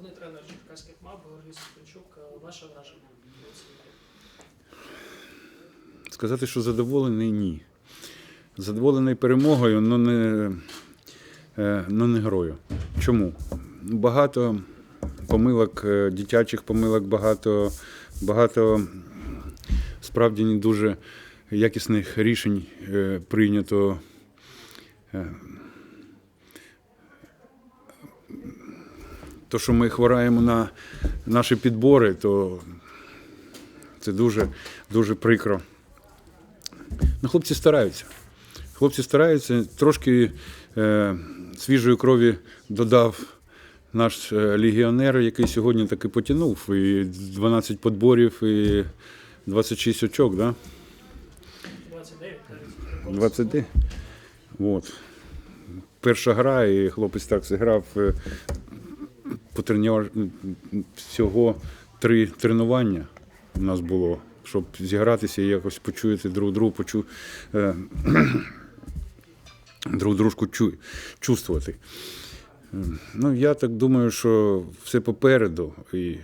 головний тренер черкаських МАП Георгій Супенчук. Е, Ваше враження? Сказати, що задоволений ні. Задоволений перемогою, але не, е, но не грою. Чому? Багато помилок, е, дитячих помилок, багато, багато справді не дуже якісних рішень е, прийнято. То, що ми хвораємо на наші підбори, то це дуже, дуже прикро. Ну, хлопці стараються. Хлопці стараються. Трошки е, свіжої крові додав наш е, легіонер, який сьогодні таки потягнув. І 12 подборів, і 26 очок, да? 29 навіть. 29. От. Перша гра, і хлопець так зіграв. По тренувар... всього три тренування у нас було, щоб зігратися і якось почуяти друг другу, почу... е, друг дружку чу... чувствувати. Е, Ну, я так думаю, що все попереду. І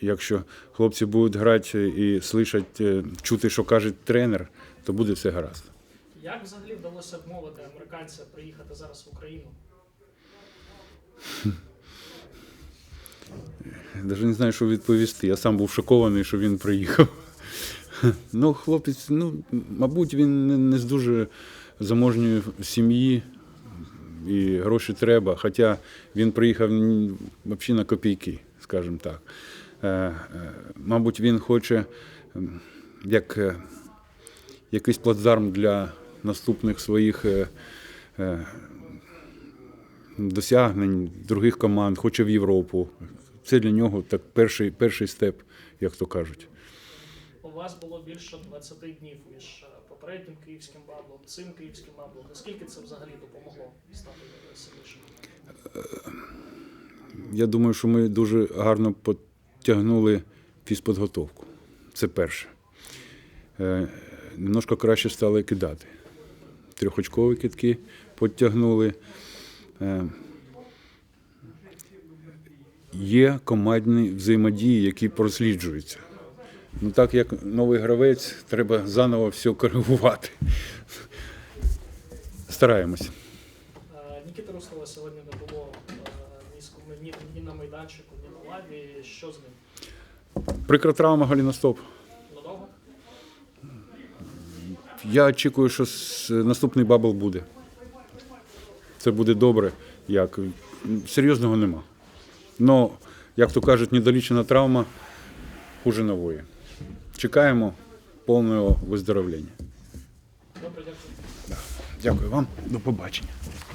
якщо хлопці будуть грати і слышать, е, чути, що каже тренер, то буде все гаразд. Як взагалі вдалося вмовити американця приїхати зараз в Україну? Навіть не знаю, що відповісти. Я сам був шокований, що він приїхав. Ну, хлопець, ну, мабуть, він не- з дуже заможньої сім'ї і гроші треба. Хоча він приїхав взагалі на копійки, скажімо так. Е, е, Мабуть, він хоче як е, якийсь плацдарм для наступних своїх досягнень других команд, хоче в Європу. Це для нього так перший, перший степ, як то кажуть. У вас було більше 20 днів між е, попереднім київським баблом, цим київським баблом. Наскільки це взагалі допомогло стати сильнішим? Я думаю, що ми дуже гарно потягнули фізподготовку. Це перше. Е, Немножко краще стали кидати. Трьохочкові китки підтягнули. Є командні взаємодії, які просліджуються. Ну так як новий гравець, треба заново все коригувати. Стараємось. Е, Нікіти Руслова сьогодні не було е, ні, ні, на майданчику, ні на лаві. Що з ним? Прикра травма голіностоп. Надовго? Я очікую, що наступний бабл буде. Це буде добре. Як серйозного нема. Ну, як то кажуть, недолічена травма хуже нової. Чекаємо повного виздоровлення. Добре, дякую. Дякую вам. До побачення.